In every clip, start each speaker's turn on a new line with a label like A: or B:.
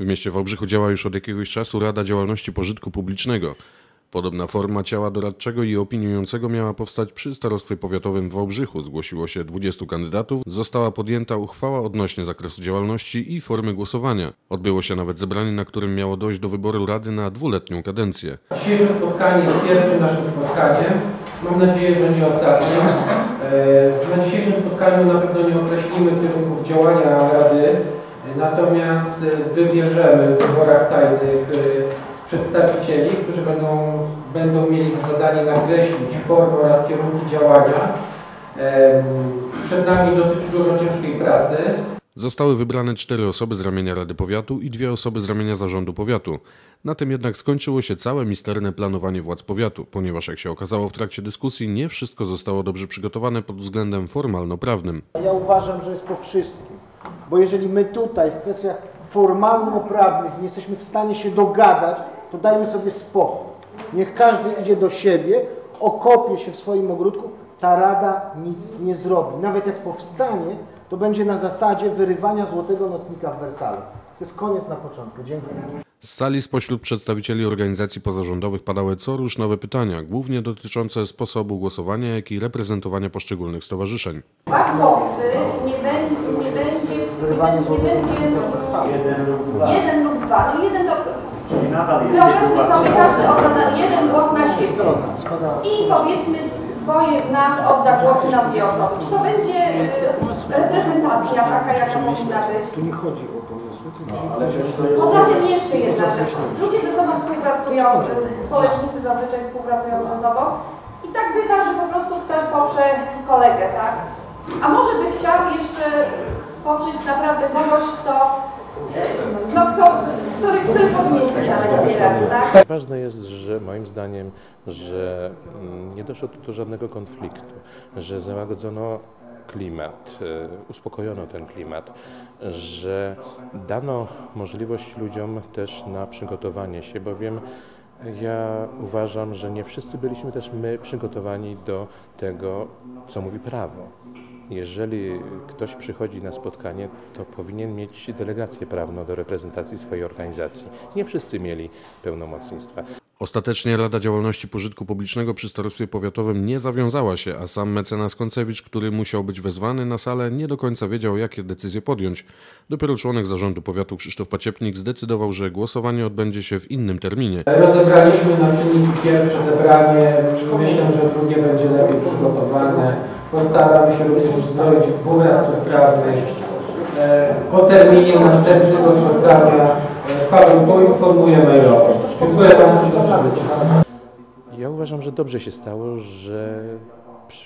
A: W mieście Wałbrzychu działa już od jakiegoś czasu Rada Działalności Pożytku Publicznego. Podobna forma ciała doradczego i opiniującego miała powstać przy Starostwie Powiatowym w Wałbrzychu. Zgłosiło się 20 kandydatów. Została podjęta uchwała odnośnie zakresu działalności i formy głosowania. Odbyło się nawet zebranie, na którym miało dojść do wyboru Rady na dwuletnią kadencję.
B: Dzisiejsze spotkanie jest pierwszym naszym spotkaniem. Mam nadzieję, że nie ostatnim. E, Na dzisiejszym spotkaniu na pewno nie określimy kierunków działania Rady, natomiast e, wybierzemy w wyborach tajnych e, przedstawicieli, którzy będą, będą mieli za zadanie nakreślić formę oraz kierunki działania. Przed nami dosyć dużo ciężkiej pracy.
A: Zostały wybrane cztery osoby z ramienia Rady Powiatu i dwie osoby z ramienia Zarządu Powiatu. Na tym jednak skończyło się całe misterne planowanie władz powiatu, ponieważ jak się okazało w trakcie dyskusji, nie wszystko zostało dobrze przygotowane pod względem formalno-prawnym.
C: Ja uważam, że jest po wszystkim. Bo jeżeli my tutaj w kwestiach formalno-prawnych nie jesteśmy w stanie się dogadać, to dajmy sobie spokój. Niech każdy idzie do siebie, okopie się w swoim ogródku, ta rada nic nie zrobi. Nawet jak powstanie, to będzie na zasadzie wyrywania złotego nocnika w Wersalu. To jest koniec na początku. Dziękuję.
A: Z sali spośród przedstawicieli organizacji pozarządowych padały co rusz nowe pytania, głównie dotyczące sposobu głosowania, jak i reprezentowania poszczególnych stowarzyszeń.
D: Dwa głosy nie
C: Wyrywanie
D: nie
C: złotego
D: jeden lub dwa, no jeden do...
E: Czyli nadal jest
D: Wyobraźmy sobie, każdy odda jeden głos na siebie. I powiedzmy, dwoje z nas odda głosy na dwie osoby. Czy to będzie y, reprezentacja taka, jaka powinna być?
C: Tu nie chodzi o pomysły, tylko
D: Poza tym jeszcze jedna rzecz. Ludzie ze sobą współpracują, y, społecznicy zazwyczaj współpracują ze sobą. I tak bywa, że po prostu ktoś poprze kolegę, tak? A może by chciał jeszcze poprzeć naprawdę kogoś, kto, y, no, kto, który, który powinien się znaleźć w tej radzie?
F: Ważne jest, że moim zdaniem, że mm, nie doszło tu do żadnego konfliktu, że załagodzono klimat, e, uspokojono ten klimat, że dano możliwość ludziom też na przygotowanie się, bowiem ja uważam, że nie wszyscy byliśmy też my przygotowani do tego, co mówi prawo. Jeżeli ktoś przychodzi na spotkanie, to powinien mieć delegację prawną do reprezentacji swojej organizacji. Nie wszyscy mieli pełnomocnictwa.
A: Ostatecznie Rada Działalności Pożytku Publicznego przy Starostwie Powiatowym nie zawiązała się, a sam mecenas Koncewicz, który musiał być wezwany na salę, nie do końca wiedział, jakie decyzje podjąć. Dopiero członek zarządu powiatu Krzysztof Paciepnik zdecydował, że głosowanie odbędzie się w innym terminie.
B: Rozebraliśmy na czynniki pierwsze zebranie. Myślę, że drugie będzie lepiej przygotowane. Postaramy się również uzbroić dwóch radców prawnych. E, O terminie następnego spotkania e, Paweł poinformuje mailowo. Dziękuję Państwu za przybycie.
F: Ja uważam, że dobrze się stało, że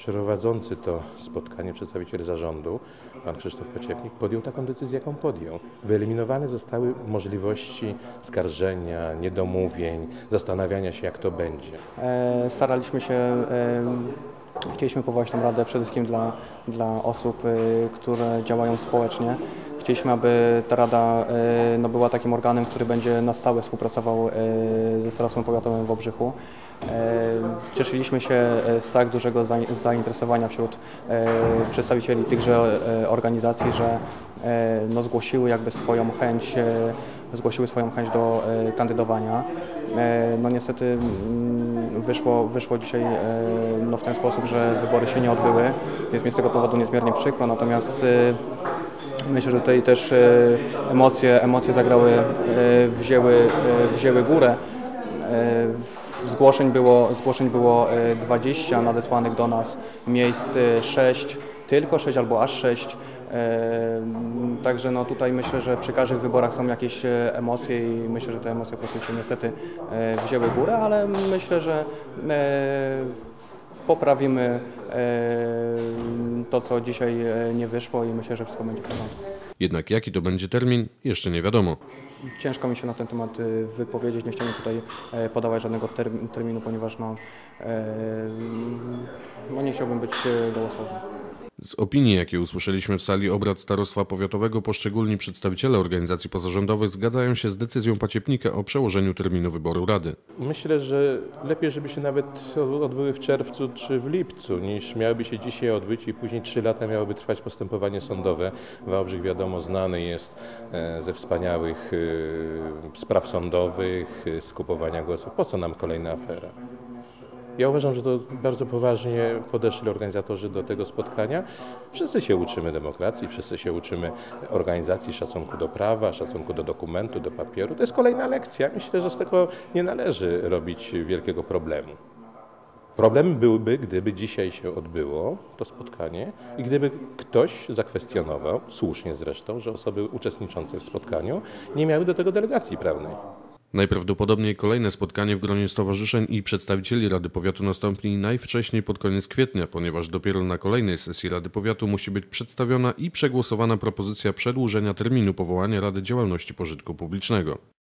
F: prowadzący to spotkanie przedstawiciel zarządu, pan Krzysztof Paciepnik, podjął taką decyzję, jaką podjął. Wyeliminowane zostały możliwości skarżenia, niedomówień, zastanawiania się, jak to będzie.
G: E, Staraliśmy się, e, chcieliśmy powołać tą radę przede wszystkim dla, dla osób, e, które działają społecznie. Chcieliśmy, aby ta rada e, no, była takim organem, który będzie na stałe współpracował e, ze Starostwem Powiatowym w Obrzychu. E, Cieszyliśmy się z tak dużego zain- zainteresowania wśród przedstawicieli tychże organizacji, że no, zgłosiły jakby swoją chęć, zgłosiły swoją chęć do kandydowania. No niestety mm, wyszło, wyszło dzisiaj no, w ten sposób, że wybory się nie odbyły, więc mi z tego powodu niezmiernie przykro, natomiast myślę, że tutaj też e, emocje, emocje zagrały, e, wzięły, e, wzięły górę. Zgłoszeń było, zgłoszeń było e, 20, nadesłanych do nas miejsc e, 6, tylko 6 albo aż 6. E, Także no tutaj myślę, że przy każdych wyborach są jakieś emocje i myślę, że te emocje po prostu się niestety wzięły górę, ale myślę, że poprawimy e, to, co dzisiaj e, nie wyszło i myślę, że wszystko będzie w porządku.
A: Jednak jaki to będzie termin, jeszcze nie wiadomo.
G: Ciężko mi się na ten temat y, wypowiedzieć, nie chciałbym tutaj e, podawać żadnego term- terminu, ponieważ no, e, no nie chciałbym być e, gołosłowny.
A: Z opinii, jakie usłyszeliśmy w sali obrad Starostwa Powiatowego, poszczególni przedstawiciele organizacji pozarządowych zgadzają się z decyzją Paciepnika o przełożeniu terminu wyboru Rady.
F: Myślę, że lepiej, żeby się nawet odbyły w czerwcu czy w lipcu, niż miałyby się dzisiaj odbyć i później trzy lata miałoby trwać postępowanie sądowe. Wałbrzych wiadomo znany jest e, ze wspaniałych e, spraw sądowych, e, skupowania głosów. Po co nam kolejna afera? Ja uważam, że to bardzo poważnie podeszli organizatorzy do tego spotkania. Wszyscy się uczymy demokracji, wszyscy się uczymy organizacji, szacunku do prawa, szacunku do dokumentu, do papieru. To jest kolejna lekcja. Myślę, że z tego nie należy robić wielkiego problemu. Problem byłby, gdyby dzisiaj się odbyło to spotkanie i gdyby ktoś zakwestionował, słusznie zresztą, że osoby uczestniczące w spotkaniu nie miały do tego delegacji prawnej.
A: Najprawdopodobniej kolejne spotkanie w gronie stowarzyszeń i przedstawicieli Rady Powiatu nastąpi najwcześniej pod koniec kwietnia, ponieważ dopiero na kolejnej sesji Rady Powiatu musi być przedstawiona i przegłosowana propozycja przedłużenia terminu powołania Rady Działalności Pożytku Publicznego.